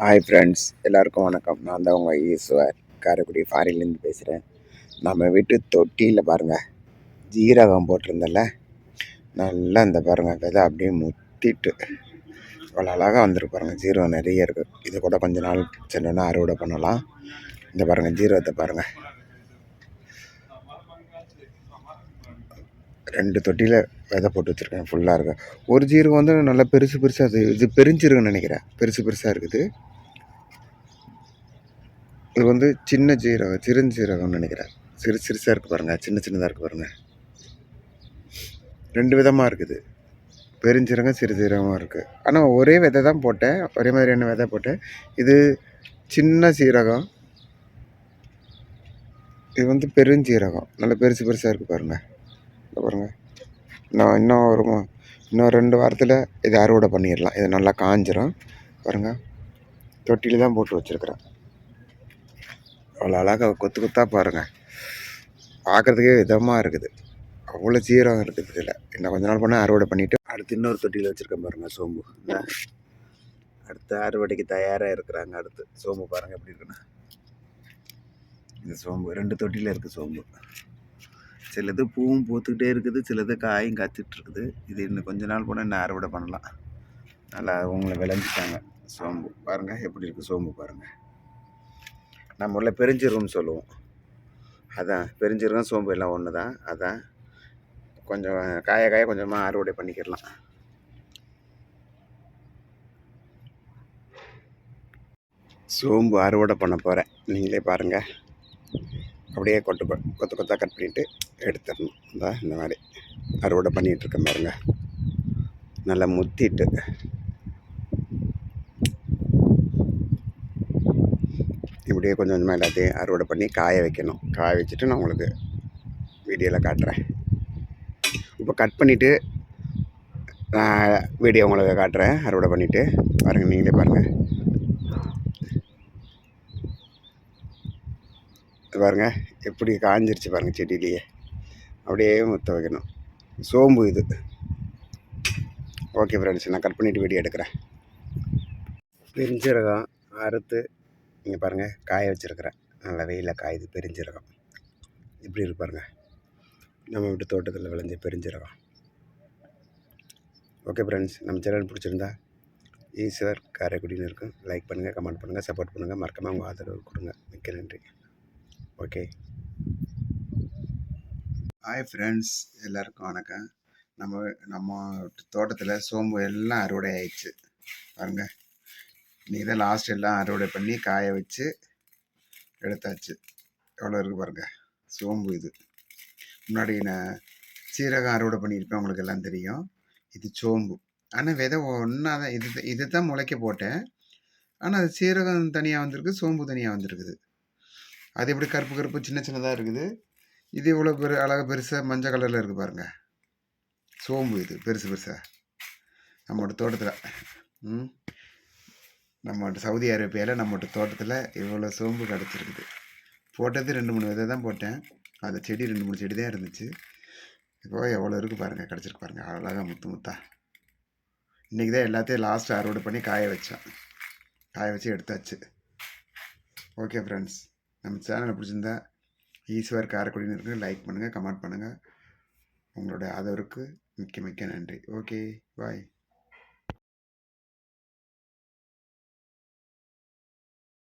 Hi friends எல்லாருக்கும் வணக்கம். நான் தான் உங்கள் ஈஸ்வர். காரைக்குடி ஃபாரின்லேருந்து பேசுகிறேன் நம்ம வீட்டு தொட்டியில் பாருங்கள் ஜீரகம் போட்டிருந்தல நல்லா இந்த பாருங்கள் விதை அப்படியே முத்திட்டு. அவ்வளோ அழகாக வந்துருக்கு பாருங்கள் ஜீரகம் நிறைய இருக்குது இது கூட கொஞ்ச நாள் சென்றோன்னா அறுவடை பண்ணலாம். இந்த பாருங்கள் ஜீரகத்தை பாருங்கள் ரெண்டு தொட்டியில் விதை போட்டு வச்சுருக்கேன் ஃபுல்லாக இருக்கு. ஒரு ஜீரகம் வந்து நல்லா பெருசு பெருசாக இது இது பெருஞ்சீரகம்னு நினைக்கிறேன். பெருசு பெருசாக இருக்குது. இது வந்து சின்ன ஜீரகம் சிறுஞ்சீரகம்னு நினைக்கிறேன். சிறு சிறுசாக இருக்குது பாருங்கள் சின்ன சின்னதாக இருக்குது பாருங்கள் ரெண்டு விதமாக இருக்குது. பெருஞ்சீரகம் சிறு சீரகமாக இருக்குது ஆனால் ஒரே விதை தான் போட்டேன். ஒரே மாதிரியான விதை போட்டேன். இது சின்ன சீரகம். இது வந்து பெருஞ்சீரகம். நல்லா பெருசு பெருசாக இருக்குது பாருங்கள் பாருங்கள் நான் இன்னும் ஒரு இன்னும் ரெண்டு வாரத்தில் இதை அறுவடை பண்ணிடலாம். இது நல்லா காஞ்சிரும். பாருங்கள் தொட்டியில் தான் போட்டு வச்சுருக்குறேன். அவ்வளோ அழகாக கொத்து கொத்தாக பாருங்கள் பார்க்குறதுக்கே விதமாக இருக்குது. அவ்வளோ சீரகம் இருக்குது இதில். இன்னும் கொஞ்ச நாள் பண்ணால் அறுவடை பண்ணிவிட்டு அடுத்து இன்னொரு தொட்டியில் வச்சுருக்கேன் பாருங்கள் சோம்பு. அடுத்த அறுவடைக்கு தயாராக இருக்கிறாங்க அடுத்து. சோம்பு பாருங்கள் எப்படி இருக்குன்னு. இந்த சோம்பு ரெண்டு தொட்டியில் இருக்குது சோம்பு. சிலது பூவும் பூத்துக்கிட்டே இருக்குது சிலது காயும் காய்ச்சிட்டு இருக்குது இது இன்னும் கொஞ்ச நாள் போனால் இன்னும் அறுவடை பண்ணலாம். நல்லா உங்களை விளைஞ்சிட்டாங்க சோம்பு. பாருங்கள் எப்படி இருக்குது சோம்பு பாருங்கள் நம்ம ஊரில் பெருஞ்சீரகம்னு சொல்லுவோம். அதான் பெருஞ்சீரகம் சோம்பு எல்லாம் ஒன்று தான் அதான் கொஞ்சம் காய காய கொஞ்சமாக அறுவடை பண்ணிக்கிடலாம். சோம்பு அறுவடை பண்ண போகிறேன் நீங்களே பாருங்கள் அப்படியே கொட்டு கொத்து கொத்தாக கட் பண்ணிவிட்டு எடுத்துடணும். இந்த இந்த மாதிரி அறுவடை பண்ணிகிட்ருக்கேன் பாருங்க. நல்லா முத்திட்டு. இப்படியே கொஞ்சம் கொஞ்சமாக எல்லாத்தையும் அறுவடை பண்ணி காய வைக்கணும். காய வச்சுட்டு நான் உங்களுக்கு வீடியோவில் காட்டுறேன். இப்போ கட் பண்ணிவிட்டு நான் வீடியோ உங்களுக்கு காட்டுறேன். அறுவடை பண்ணிவிட்டு பாருங்கள் நீங்களே பாருங்கள் இது பாருங்கள் எப்படி காஞ்சிருச்சு பாருங்கள் செடியிலேயே. அப்படியே முத்த வைக்கணும். சோம்பு இது. ஓகே ஃப்ரெண்ட்ஸ் நான் கட் பண்ணிவிட்டு வீடியோ எடுக்கிறேன். பெருஞ்சீரகம் அறுத்து இங்கே பாருங்கள் காய வச்சுருக்கிறேன். நல்லா வெயிலில் காயுது பெருஞ்சீரகம். இப்படி இருப்பாருங்க நம்ம வீட்டு தோட்டத்தில் விளைஞ்ச பெருஞ்சீரகம். ஓகே ஃப்ரெண்ட்ஸ் நம்ம சேனல் பிடிச்சிருந்தா ஈஸ்வர் காரைக்குடின்னு இருக்கும். லைக் பண்ணுங்கள் கமெண்ட் பண்ணுங்கள் சப்போர்ட் பண்ணுங்கள் மறக்காமல் உங்கள் ஆதரவு கொடுங்க. மிக்க நன்றி. ஓகே ஹாய் ஃப்ரெண்ட்ஸ் எல்லாருக்கும் வணக்கம். நம்ம நம்ம தோட்டத்தில் சோம்பு எல்லாம் அறுவடை ஆயிடுச்சு. பாருங்க. இன்றைக்கி தான் லாஸ்ட் எல்லாம் அறுவடை பண்ணி காய வச்சு எடுத்தாச்சு. எவ்வளோ இருக்குது பாருங்கள் சோம்பு இது. முன்னாடி நான் சீரகம் அறுவடை பண்ணியிருப்பேன். உங்களுக்கு எல்லாம் தெரியும். இது சோம்பு. ஆனால் விதை ஒன்றா தான் இது இது தான் முளைக்க போட்டேன். ஆனால் அது சீரகம் தனியாக வந்திருக்கு சோம்பு தனியாக வந்திருக்குது. அது எப்படி கருப்பு கருப்பு சின்ன சின்னதாக இருக்குது? இது இவ்வளோ பெரு அழகாக பெருசாக மஞ்சள் கலரில் இருக்குது பாருங்கள் சோம்பு இது பெருசு பெருசாக நம்மளோட தோட்டத்தில். ம். நம்மகிட்ட சவுதி அரேபியாவில் நம்மகிட்ட தோட்டத்தில் இவ்வளோ சோம்பு கிடச்சிருக்குது. போட்டது ரெண்டு மூணு விதை தான் போட்டேன். அந்த செடி ரெண்டு மூணு செடி தான் இருந்துச்சு. இப்போ எவ்வளோ இருக்குது பாருங்கள் கிடச்சிருக்கு பாருங்கள் அழகாக முத்து முத்தா. இன்றைக்கி தான் எல்லாத்தையும் லாஸ்ட் அறுவடை பண்ணி காய வச்சேன். காய வச்சு எடுத்தாச்சு. ஓகே ஃப்ரெண்ட்ஸ் நம்ம சேனலை பிடிச்சிருந்தா ஈஸ்வர் காரைக்குடின்னு இருக்கு லைக் பண்ணுங்கள் கமெண்ட் பண்ணுங்கள் உங்களோட ஆதரவுக்கு மிக்க மிக்க நன்றி. Okay bye